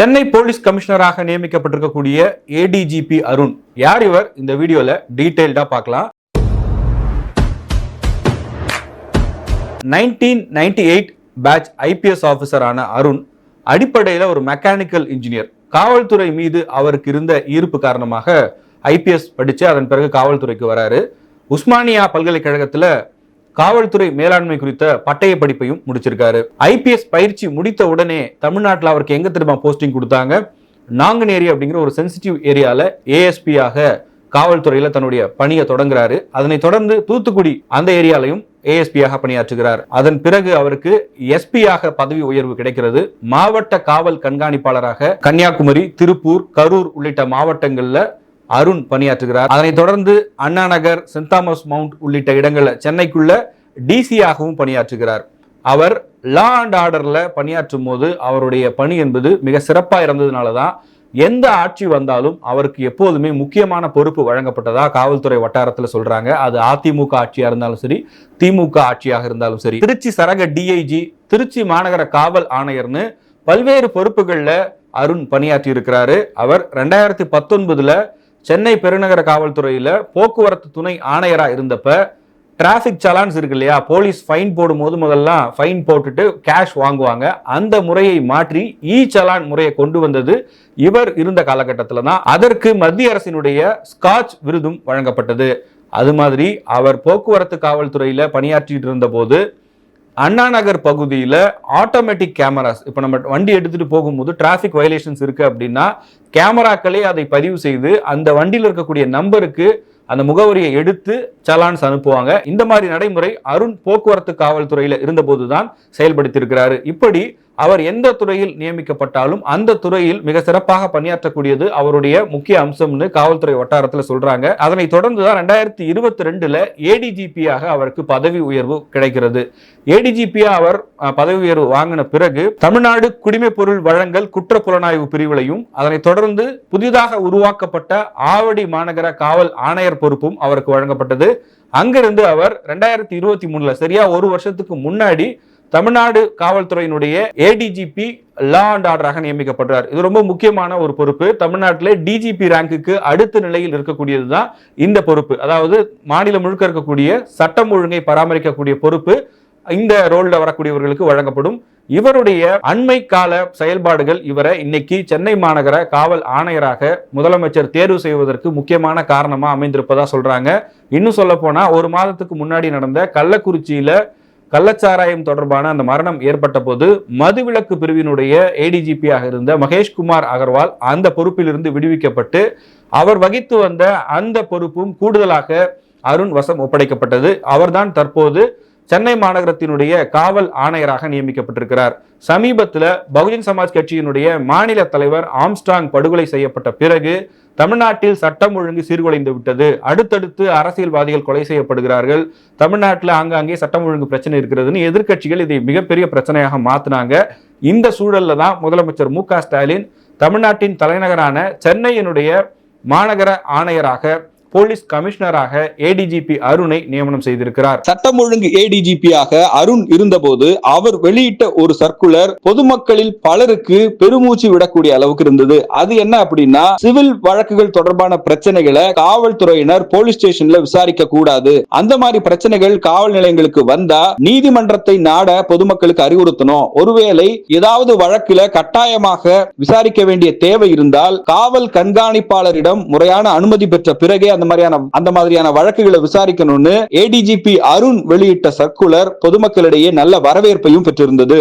Chennai police கமிஷனராக நியமிக்கப்பட்டிருக்கக்கூடிய ADGP Arun. யார் இவர்? இந்த வீடியோல டீடைல்டா பார்க்கலாம். Nineteen ninety eight batch IPS ஆஃபீஸரான Arun அடிப்படையில் ஒரு மெக்கானிக்கல் இன்ஜினியர் காவல்துறை மீது அவருக்கு இருந்த ஈர்ப்பு காரணமாக ஐபிஎஸ் படித்து அதன் பிறகு காவல்துறைக்கு வராரு. உஸ்மானியா பல்கலைக்கழகத்துல காவல்துறை மேலாண்மை குறித்த பட்டய படிப்பையும் முடிச்சிருக்காரு. ஐபிஎஸ் பயிற்சி முடித்த உடனே தமிழ்நாட்டில் அவருக்கு எங்க திரும்ப போஸ்டிங் கொடுத்தாங்க? நாங்குநேரி அப்படிங்கிற ஒரு சென்சிட்டிவ் ஏரியால ஏஎஸ்பியாக காவல்துறையில தன்னுடைய பணியை தொடங்குறாரு. அதனை தொடர்ந்து தூத்துக்குடி அந்த ஏரியாலையும் ஏஎஸ்பியாக பணியாற்றுகிறார். அதன் பிறகு அவருக்கு எஸ்பியாக பதவி உயர்வு கிடைக்கிறது. மாவட்ட காவல் கண்காணிப்பாளராக கன்னியாகுமரி திருப்பூர் கரூர் உள்ளிட்ட மாவட்டங்களில் அருண் பணியாற்றுகிறார். அதனைத் தொடர்ந்து Anna Nagar Saint Thomas Mount உள்ளிட்ட இடங்களில் சென்னைக்குள்ள டிசியாகவும் பணியாற்றுகிறார். அவர் லா அண்ட் ஆர்டரில் பணியாற்றும் போது அவருடைய பணி என்பது மிக சிறப்பாக இருந்ததுனால தான் எந்த ஆட்சி வந்தாலும் அவருக்கு எப்போதுமே முக்கியமான பொறுப்பு வழங்கப்பட்டதா காவல்துறை வட்டாரத்தில் சொல்றாங்க. அது அதிமுக ஆட்சியா இருந்தாலும் சரி திமுக ஆட்சியாக இருந்தாலும் சரி. திருச்சி சரக டிஐஜி திருச்சி மாநகர காவல் ஆணையர்னு பல்வேறு பொறுப்புகளில் அருண் பணியாற்றி இருக்கிறாரு அவர் ரெண்டாயிரத்தி பத்தொன்பதுல சென்னை பெருநகர காவல்துறையில் போக்குவரத்து துணை ஆணையராக இருந்தப்ப டிராஃபிக் சலான்ஸ் இருக்கு இல்லையா? போலீஸ் ஃபைன் போடும்போது முதல்லாம் ஃபைன் போட்டுட்டு கேஷ் வாங்குவாங்க. அந்த முறையை மாற்றி இ சலான் முறையை கொண்டு வந்தது இவர் இருந்த காலகட்டத்தில் தான். அதற்கு மத்திய அரசினுடைய ஸ்காட்ச் விருதும் வழங்கப்பட்டது. அது மாதிரி அவர் போக்குவரத்து காவல்துறையில் பணியாற்றிட்டு இருந்தபோது அண்ணா நகர் பகுதியில் ஆட்டோமேட்டிக் கேமராஸ் இப்போ நம்ம வண்டி எடுத்துகிட்டு போகும்போது டிராஃபிக் வயலேஷன்ஸ் இருக்குது அப்படின்னா கேமராக்களே அதை பதிவு செய்து அந்த வண்டியில் இருக்கக்கூடிய நம்பருக்கு அந்த முகவரியை எடுத்து சலான்ஸ் அனுப்புவாங்க. இந்த மாதிரி நடைமுறை அருண் போக்குவரத்து காவல்துறையில் இருந்தபோது தான் செயல்படுத்தியிருக்கிறாரு. இப்படி அவர் எந்த துறையில் நியமிக்கப்பட்டாலும் அந்த துறையில் மிக சிறப்பாக பணியாற்றக்கூடியது அவருடைய முக்கிய அம்சம்னு காவல்துறை வட்டாரத்தில் சொல்றாங்க. அதனை தொடர்ந்து தான் ரெண்டாயிரத்தி இருபத்தி ரெண்டுல ஏடிஜிபியாக அவருக்கு பதவி உயர்வு கிடைக்கிறது. ஏடிஜிபியா அவர் அஹ், பதவி உயர்வு வாங்கின பிறகு தமிழ்நாடு குடிமை பொருள் வழங்கல் குற்ற புலனாய்வு பிரிவுகளையும் அதனைத் தொடர்ந்து புதிதாக உருவாக்கப்பட்ட ஆவடி மாநகர காவல் ஆணையர் பொறுப்பும் அவருக்கு வழங்கப்பட்டது. அங்கிருந்து அவர் ரெண்டாயிரத்தி இருபத்தி மூணுல சரியா ஒரு வருஷத்துக்கு முன்னாடி தமிழ்நாடு காவல்துறையினுடைய ஏடிஜிபி லா அண்ட் ஆர்டராக நியமிக்கப்படுறார். இது ரொம்ப முக்கியமான ஒரு பொறுப்பு. தமிழ்நாட்டிலே டிஜிபி ரேங்குக்கு அடுத்த நிலையில் இருக்கக்கூடியது தான் இந்த பொறுப்பு. அதாவது மாநிலம் முழுக்க இருக்கக்கூடிய சட்டம் ஒழுங்கை பராமரிக்கக்கூடிய பொறுப்பு இந்த ரோலில் வரக்கூடியவர்களுக்கு வழங்கப்படும். இவருடைய அண்மை கால செயல்பாடுகள் இவரை இன்னைக்கு சென்னை மாநகர காவல் ஆணையராக முதலமைச்சர் தேர்வு செய்வதற்கு முக்கியமான காரணமாக அமைந்திருப்பதா சொல்றாங்க. இன்னும் சொல்ல போனா ஒரு மாதத்துக்கு முன்னாடி நடந்த கள்ளக்குறிச்சியில கள்ளச்சாராயம் தொடர்பான அந்த மரணம் ஏற்பட்ட போது மதுவிலக்கு பிரிவினுடைய ஏடிஜிபியாக இருந்த மகேஷ்குமார் அகர்வால் அந்த பொறுப்பிலிருந்து விடுவிக்கப்பட்டு அவர் வகித்து வந்த அந்த பொறுப்பும் கூடுதலாக அருண் வசம் ஒப்படைக்கப்பட்டது. அவர்தான் தற்போது சென்னை மாநகரத்தினுடைய காவல் ஆணையராக நியமிக்கப்பட்டிருக்கிறார். சமீபத்தில் பகுஜன் சமாஜ் கட்சியினுடைய மாநில தலைவர் ஆம்ஸ்டாங் படுகொலை செய்யப்பட்ட பிறகு தமிழ்நாட்டில் சட்டம் ஒழுங்கு சீர்குலைந்து விட்டது. அடுத்தடுத்து அரசியல்வாதிகள் கொலை செய்யப்படுகிறார்கள். தமிழ்நாட்டில் ஆங்காங்கே சட்டம் ஒழுங்கு பிரச்சனை இருக்கிறதுன்னு எதிர்கட்சிகள் இதை மிகப்பெரிய பிரச்சனையாக மாத்தினாங்க. இந்த சூழல்ல தான் முதலமைச்சர் மு ஸ்டாலின் தமிழ்நாட்டின் தலைநகரான சென்னையினுடைய மாநகர ஆணையராக போலீஸ் கமிஷனராக ஏடிஜிபி அருணை நியமனம் செய்திருக்கிறார். சட்டம் ஒழுங்கு ஏடிஜிபியாக அருண் இருந்தபோது அவர் வெளியிட்ட ஒரு சர்க்குலர் பொதுமக்களில் பலருக்கு பெருமூச்சு விடக்கூடிய அளவுக்கு இருந்தது. அது என்ன அப்படின்னா சிவில் வழக்குகள் தொடர்பான பிரச்சனைகளை காவல்துறையினர் போலீஸ் ஸ்டேஷன்ல விசாரிக்க கூடாது. அந்த மாதிரி பிரச்சனைகள் காவல் நிலையங்களுக்கு வந்தா நீதிமன்றத்தை நாட பொதுமக்களுக்கு அறிவுறுத்தணும். ஒருவேளை ஏதாவது வழக்குல கட்டாயமாக விசாரிக்க வேண்டிய தேவை இருந்தால் காவல் கண்காணிப்பாளரிடம் முறையான அனுமதி பெற்ற பிறகே அந்த மாதிரியான அந்த மாதிரியான வழக்குகளை விசாரிக்கணும்னு ஏடிஜிபி அருண் வெளியிட்ட சர்க்குலர் பொதுமக்களிடையே நல்ல வரவேற்பையும் பெற்றிருந்தது.